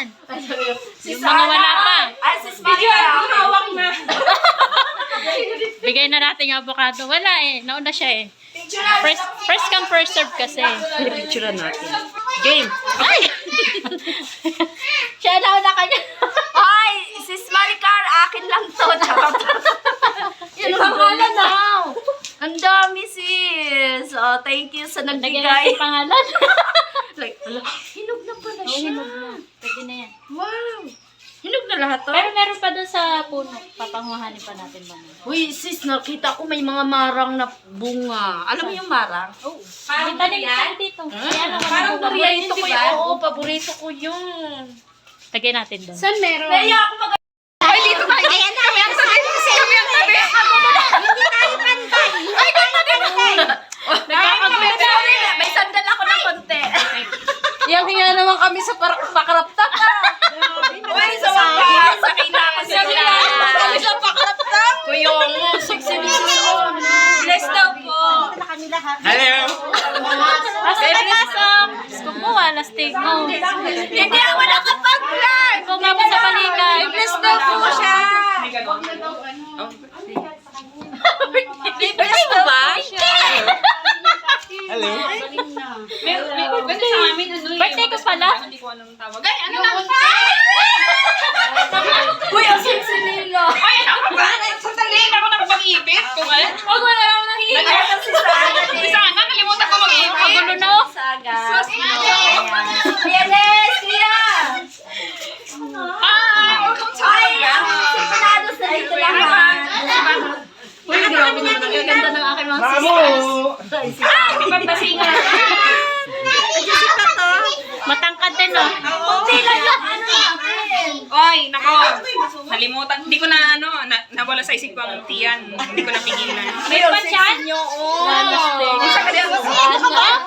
yan? Si Yung mga wala pa. Ay, sis Maria. hawak na. Bigay na natin yung avocado. Wala eh. Nauna siya eh. First, first come, first serve kasi. Picture natin. Game. Ay! siya na una kanya. Ay, sis Maricar, akin lang to. Yan ang pangalan na. Ang dami sis. Oh, thank you sa nagbigay. natin pangalan. like, hinog na pala siya. hinog na. Pwede na yan. Wow. Hinog na lahat to? Pero meron pa dun sa puno. Papanguhanin pa natin ba? Uy, sis, nakita ko may mga marang na bunga. Alam mo yung marang? Oo. Parang tanim ka dito. Kaya naman Parang ang bunga. paborito ko yun. Oo, paborito ko yun. Lagyan natin doon. Saan meron? Kaya ako mag- Ay, dito tayo. Ayan na, kami ang tabi. Kami ang tabi. Hindi tayo pantay. Ay, ganda din ako. Nagkakagulo na. May sandal ako ng konti. Yung hinga naman kami sa par- pakaraptak ah. Uy, sa wakas. Sa kailangan sa Kami sa pakaraptak. Kuya mo, sexy mo. Bless daw po. Asa na lasam? Gusto mo, alas tig mo. Hindi ako nakapag-vlog. Ikaw nga po sa balikan. Bless daw po siya. Bless mo ba? Hello? Kasi sa amin ano Birthday ko pala. Hindi ko anong tawag. Ay, ano na? Uy, ang sexy nila. Ay, ano ka ba? Sandali, hindi ako nakapag-ipit. Kung ano? Huwag mo na lang nang Nagkakaroon si Sana. Si Sana, nalimutan ko mag-ipit. Kagulo na oh. Saga. Kuya Nes, kuya. Ah, welcome to Ay, ang separado sa dito lahat. Uy, grabe naman. Ang ganda ng aking mga Mamo! Pagpasingan. Matangkad din oh. Kunti lang yung ano. Oy, nako. Nalimutan. Hindi ko na ano, na, nawala sa isip ko ang tiyan. Hindi ko napigilan. May pa dyan? Alas tig. Ano?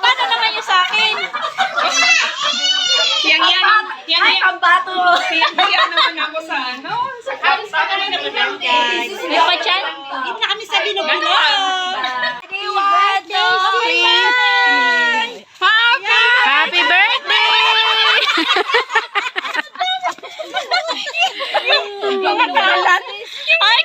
Paano naman yung sa akin? Yang yan, yan Ay, yan. pambato. Yan naman ako sa ano. Sa ka rin May pa dyan? na kami sa binubulo. Happy birthday! Happy birthday! Ay,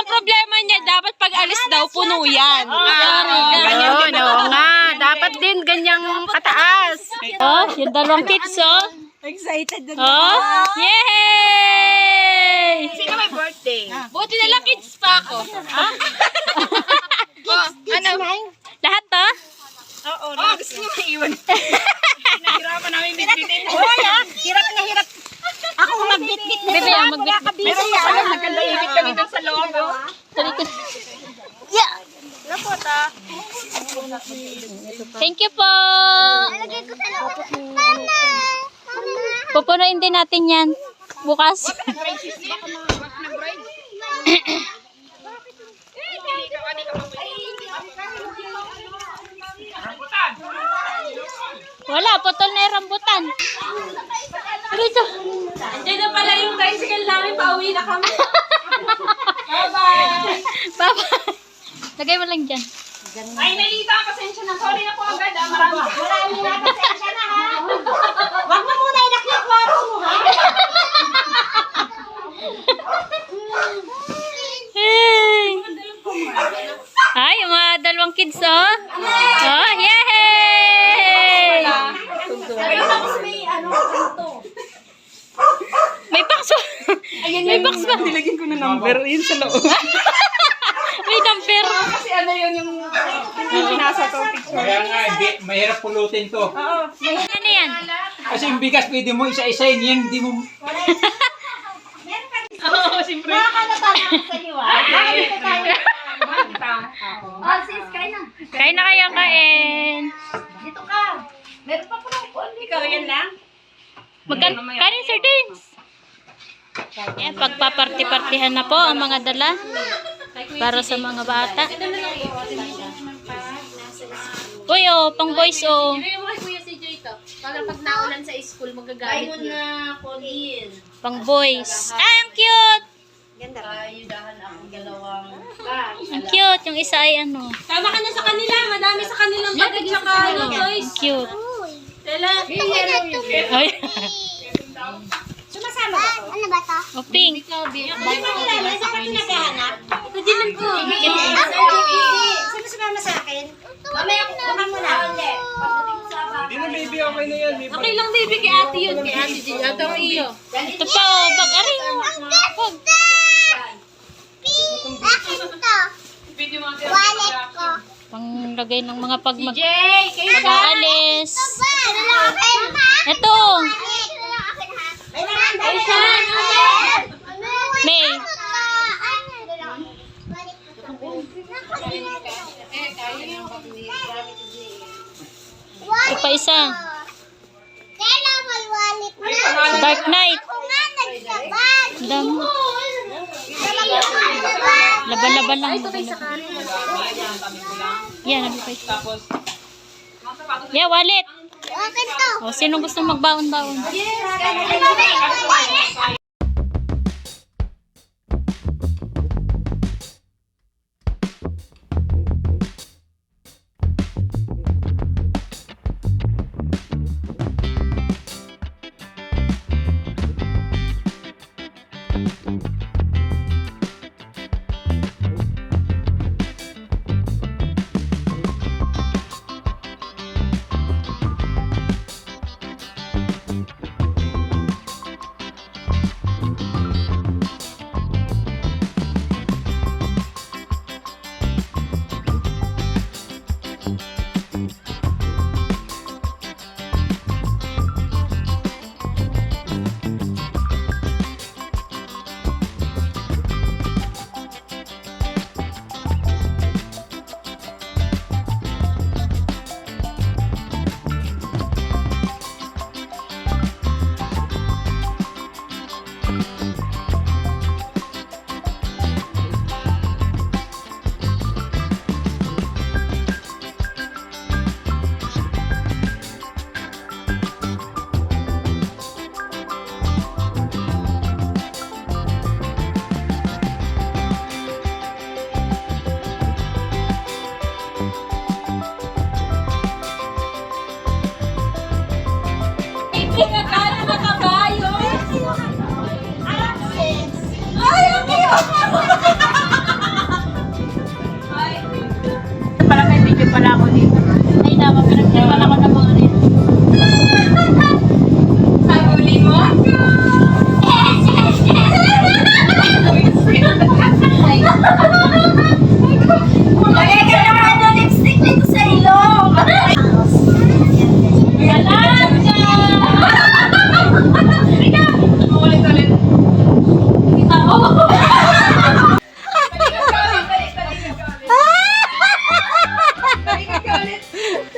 ang problema niya, dapat pag alis daw, puno yan. Oo, oo nga. Dapat din ganyang kataas. Oh, yung dalawang kids, oh. Excited na. Oh, yay! Sino may birthday? Buti na lang kids pa ako. Ha? ano? Lahat to? Oo, oh, gusto niyo maiwan. Nahirapan namin bitbitin. Hoy, ah! Hirap na hirap. Ako magbitbit na. Bebe, ah, magbit-bit. Meron pa pala, nagkalaibit kami dun sa loob. oh. Thank you po. Pupunuin din natin yan. Bukas. Wala, putol na yung rambutan. Dito. Diyan na pala yung tricycle namin, pauwi na kami. Baba. Lagay mo lang dyan. Ay, nalita, pasensya na. Sorry na po agad, ah. Marami. Marami na pasensya na ha. Wag mo muna inak yung kwarto mo ha. Hey. Ay, yung mga dalawang kids, oh. Oh, yay! Ayun tapos may ano ito. May box ba? May box ba? Nilagyan ko na number. Yun sa loob. May number. Kasi ano yun yung yung nasa to picture. Kaya nga, hindi, pulutin to. Oo. Ano yan? Kasi yung bigas, pwede mo isa-isayin yan, hindi mo... Oo, siyempre. Nakakalabanan sa iyo ah. Nakakita tayo. Oh, sis, kain na. Kain na kayo, kain. Dito ka. Meron pa pala ako. Ikaw yan lang? Magkan kanin sardines. Yan, pagpaparti-partihan na po ang mga dala. Para sa mga bata. Uy, oh, pang boys, oh. Yung mga kuya si Joy to. Para pag naulan sa school, magagamit mo na, Colin. Pang boys. Ah, ang cute! Ganda ba? Ayudahan akong dalawang Ang cute. Yung isa ay ano. Tama ka na sa kanila. Madami sa kanilang bag at saka ano, toys. Ang cute. Tela. Ay. Sumasama ba to? Ano ba to? O, pink. Hindi mo kilala. Sa kanila naghahanap. Kajilan ko. Sino sumama sa akin? Mamaya ko Baka mo na. Pagdating sa. Hindi na baby, okay na yan. May Okay lang, baby. Kay ate yun. Kay ate Gigi. Ate ang iyo. Ito pa, oh. Bag, aray. Bag. Akin to. Wallet ko. Panglagay ng mga pag mag Jay! Kayo mag-aalis. Ba? Ito lang akin. Ito. Akin ha. May. Ay! May. Pa isa. Kailan may wallet na? Dark Knight. Ako nga nagsabag. Dami. Laban-laban lang. Yan, ano pa ito? Yeah, wallet. Akin to. O, sino gusto magbaon-baon?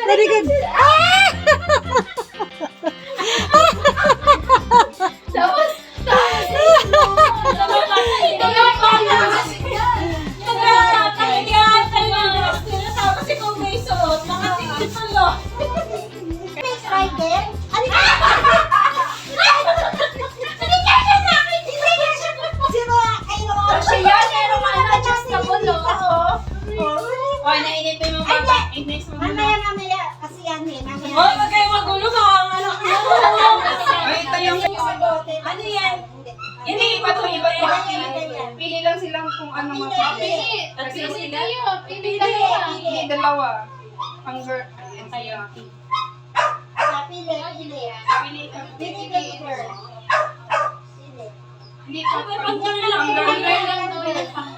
Very good. Ah! Hindi, iba to, iba to. Pili lang silang kung ano mapili. At sino sila? Pili, pili dalawa. Ang girl. Ayan, sa'yo. Pili, pili. Pili ka. Pili, pili, girl. Pili. Hindi ko. Pang girl lang. Pang girl lang.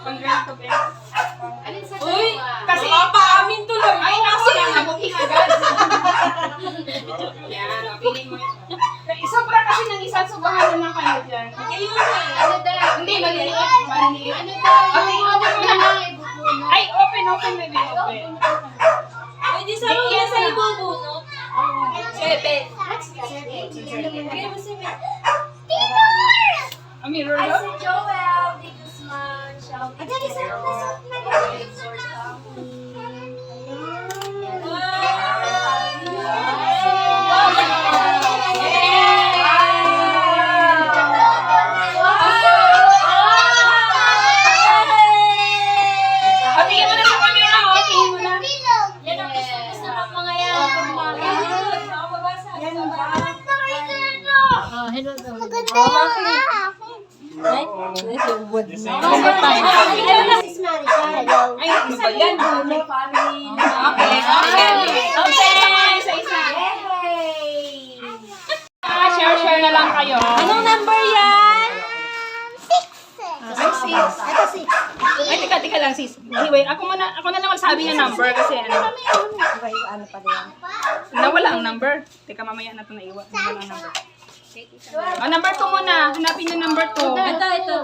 Pang girl to, be. Uy, Kasi- makapaamin tuloy. Ay, naku lang. Nabuking agad. Yan, pili mo. Kasi ng isang subahan naman kayo dyan. Hindi, maliliit. Maliliit. Okay, open mo na. Ay, open, open, baby. Open. Ay, di sa mga sa ibubunot. Seven. A mirror Ay, lock? si Joel. Thank you so much. Again, isa hello. Maganda yung Ay, nasa ubod. Sis Maricar. Hello. Ay, ano ba yan? family. Okay, okay. Okay, isa-isa. Ah, share-share na lang kayo. Anong number yan? Ay, sis. Ito six. Ay, teka, teka lang, sis. Anyway, ako muna, ako na lang magsabi ng number kasi ano, ano pa rin? nawala ang number. Teka, mamaya na ito naiwan. Nawala ang number. Oh, number 2 muna. Hanapin yung number 2. Ito, ito.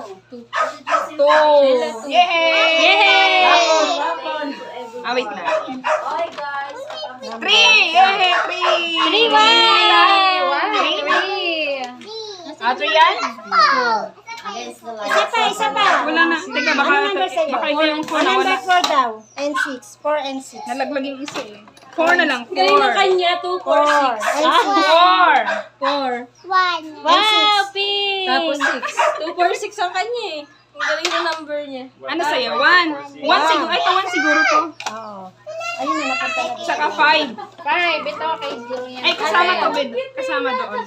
2. Yay! Yay! Ah, wait na. Okay guys. 3! Yay! 3! Three, one. Ah, 3 yan? Isa pa, isa pa. Wala na. Teka, baka, ito yung 4 Ano na wala. number four daw? And six. Four and six. Nalaglag yung isa eh. 4 na lang. 4. kanya, 2, Four. And Ah, six. 4. One. Wow, pink. Tapos 6. 2, 4, 6 ang kanya eh. Ang galing na number niya. Ano sa'yo? 1. 1 siguro. Ay, ito 1 siguro to. Oo. Ayun na, napunta na. Tsaka 5. 5, ito kay Julian. Ay, kasama to, bed. Kasama doon.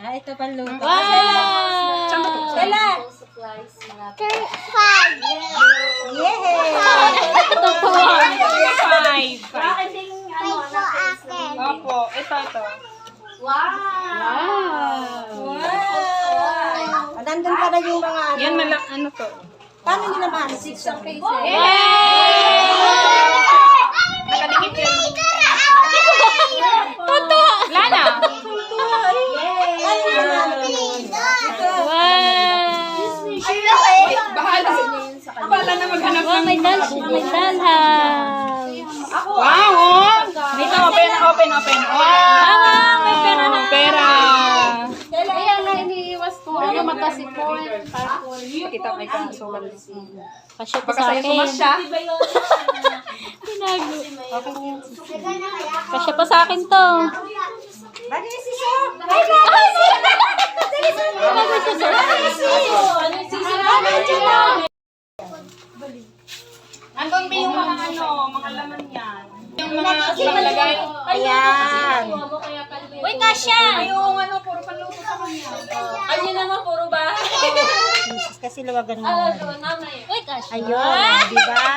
Ah, ito pa luto. Wow. Ba to? Kala. supplies na Five. Yay! Ito 5. 5. Akin ding ano, anak akin. Opo, ito, ito. Wow! Pa na yung mga ano. Yan, mala, ano to? Paano nila mahal? Six ang piso. Nakadikit yan. Totoo. Wala na. Ano nila Wow. Bahala sa Bahala na maghanap Wow, ng... may dal may dalhouse. Wow, oh! Dito, open, open, open. Wow! may pera na. Pera. Kaya nga iniiwas ko. Ano matasipon? Kita may kasulat. Kasya pa Baka sa akin. sumasya. Tinago. Kasya pa sa akin to. Bagay si Sir. Andun ba yung mga ano, mga laman yan? Yung mga nakalagay. Ayan. Uy, Kasya! Yung ano, puro panluto sa kanya. Kanya naman puro ba? Jesus, kasi luwagan mo. Uy, Kasya. Ayun, di ba?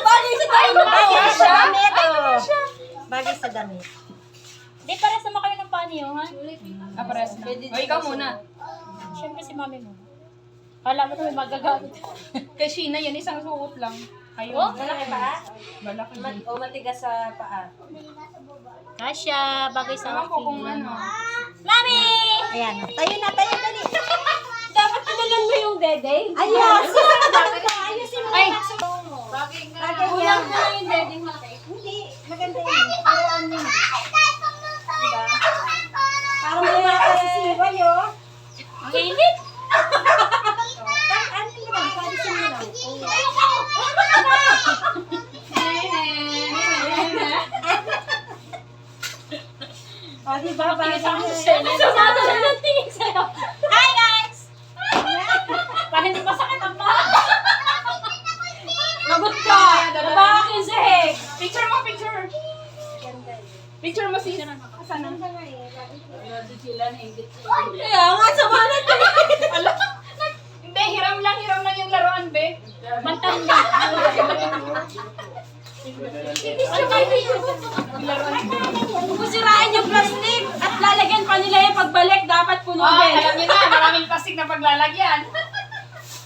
Bagay sa tayo Bagay sa damit, oh. Bagay sa damit. Di, para sama kayo ng panyo, ha? Ah, pares na. O, ikaw muna. Siyempre si mami mo. Kala mo may magagamit. Kay Sheena, yan isang suot lang. Ayun. Oh, malaki ba? Malaki din. O matigas sa paa. Kasya, bagay sa Ewan ko kung akin. ano. Mami! Ayan, oh. tayo na, tayo dali. Dapat tinalan mo yung dede. Ayan? Ayusin mo. Ay, Bagay Kulang yan. na yung dede malaki. Hindi, maganda yun. Para ano yun. Diba? Para malumata si Siway, oh. ang init. Ano yun lang, pwede siya lang. O, diba? Bagay na yan. Sumata na ng tingin sa'yo. Hi, guys! Para hindi masakit ang paa. Lagot ka! Bakit Hek? Picture mo, picture. Picture mo si... Asan na? Kaya nga, sama dapat Ah, punodin. alam niyo na, maraming plastic na paglalagyan.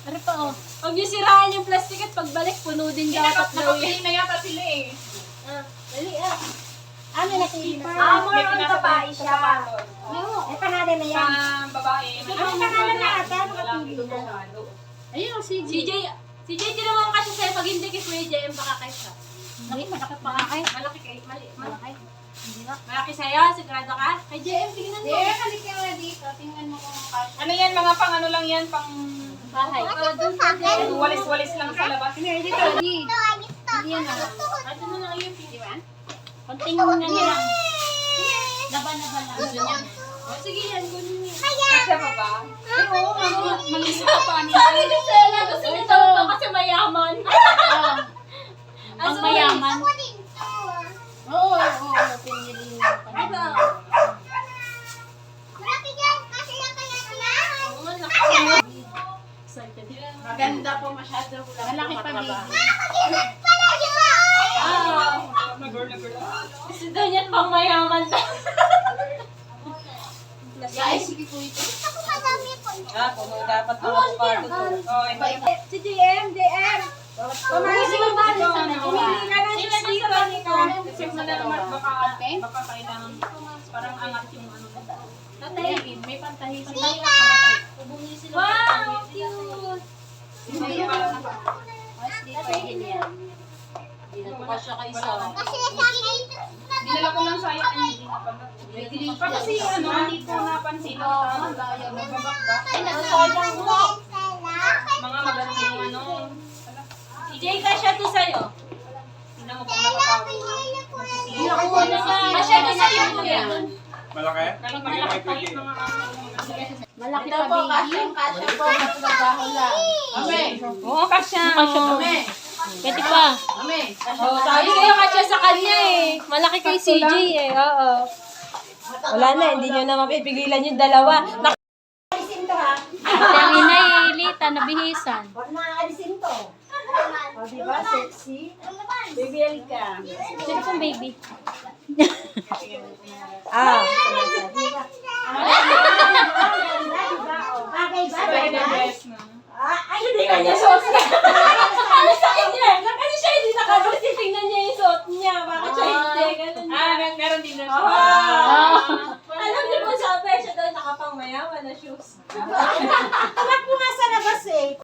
Ano pa, oh? Huwag niyo sirain yung plastic at pagbalik, punodin dapat daw yun. Na yata sila eh. Ano na si Amor May on pinasa kapay sa siya. sapatos. May pangalan na yan. Sa babae. May pangalan na ata, na. Ayun, si CJ. Si JJ naman kasi sa'yo, pag hindi kay Kuya JM, baka kay siya. Laki, malaki pa nga. Ay, Malaki kay, mali, malaki. Malaki sa'yo, sigurado ka? Kay JM, tingnan mo. Eh, halika nga dito. Tingnan mo kung kasya. Ano yan, mga pang ano lang yan, pang bahay. walis-walis lang sa labas. Hindi yan ah. Ano mo na kayo, di ba? Konting ano lang. Laban-laban lang. Gusto niya. O sige yan, kunin niyo. Kasya pa ba? Oo, ano, malisip ka pa. Sabi ni Stella, gusto niya daw ito Ang mayaman. Ako din to. Oo, oo, oo. Pinili mo pa. Kasi lang kaya lahat. Oo, naku. Excited. Maganda po masyado. Malaki pa ba? Makagilan pala yun! Oo. Nag-girl, nag-girl. Kasi daw niyan pang mayaman na. Ay, sige po ito. Ako madami po. Ah, kung dapat ako pa. Oo, oh, iba-iba. Si DM, DM. Pumili ka ba? Pumili ka ng sticker nito. Kasi na naman baka, baka kailangan parang angat yung ano. Tatay, may pantahi. Pantahi ang pantahi. Wow, cute. May parang Dinala ko lang sa'yo, ay hindi na pala. Pa kasi ano, hindi ko napansin. Nagbabakbak. Mga magandang ano. Si Jay, kasya to sa'yo. Tingnan mo kung. Kasya sa'yo, kuya. Malaki? Malaki mga Malaki pa baby. Kasya po, trabaho lang. Oo, kasya. Kasya to. Pwede pa. Oh, sabi kayo kasya sa kanya eh. Malaki kay CJ eh. Oo. Wala na, hindi nyo na mapipigilan yung dalawa. Nak- Alisin to ha. Ang inay, Lita, nabihisan. Huwag na alisin to. O, diba? Sexy. Baby, halika. Sino pong baby? ah, na. Ah, ay, hindi kanya suot na. ano sa kanya? Kasi siya hindi nakalus, tingnan niya yung suot niya. Bakit siya hindi? Ganun. Ah, mer- meron din na siya. Ah. Alam niyo po sabi, siya daw nakapang mayaman na shoes. Mo nga sa labas eh.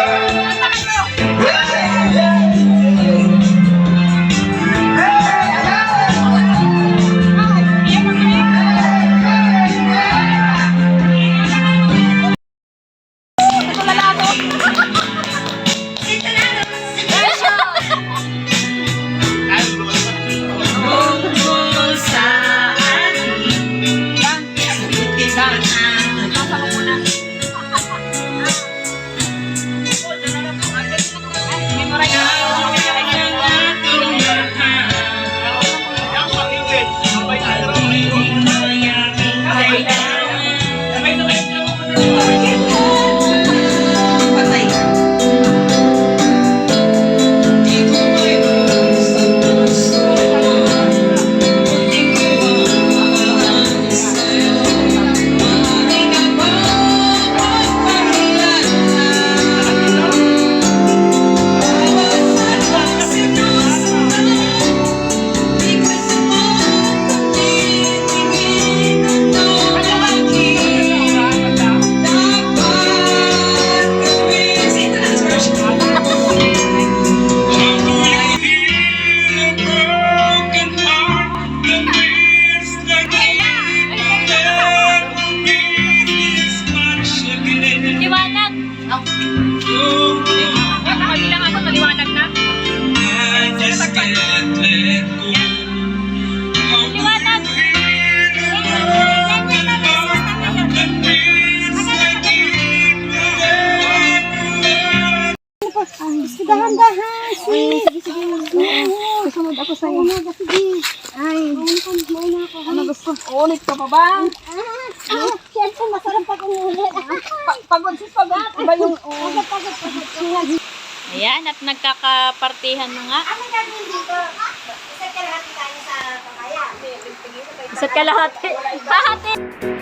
Dahan-dahan. Sige, sige. Susunod ako sa'yo. Sige. Ay. Muna ako. Ano gusto? Ulit ka pa ba? Ah, siyempre masarap pag umulit. Pagod si pagod. Iba yung... Pagod, pagod, pagod. Ayan, at nagkakapartihan na nga. Ano gagawin dito? Isa ka lahat tayo sa papaya. Isa't kalahati. Hahati.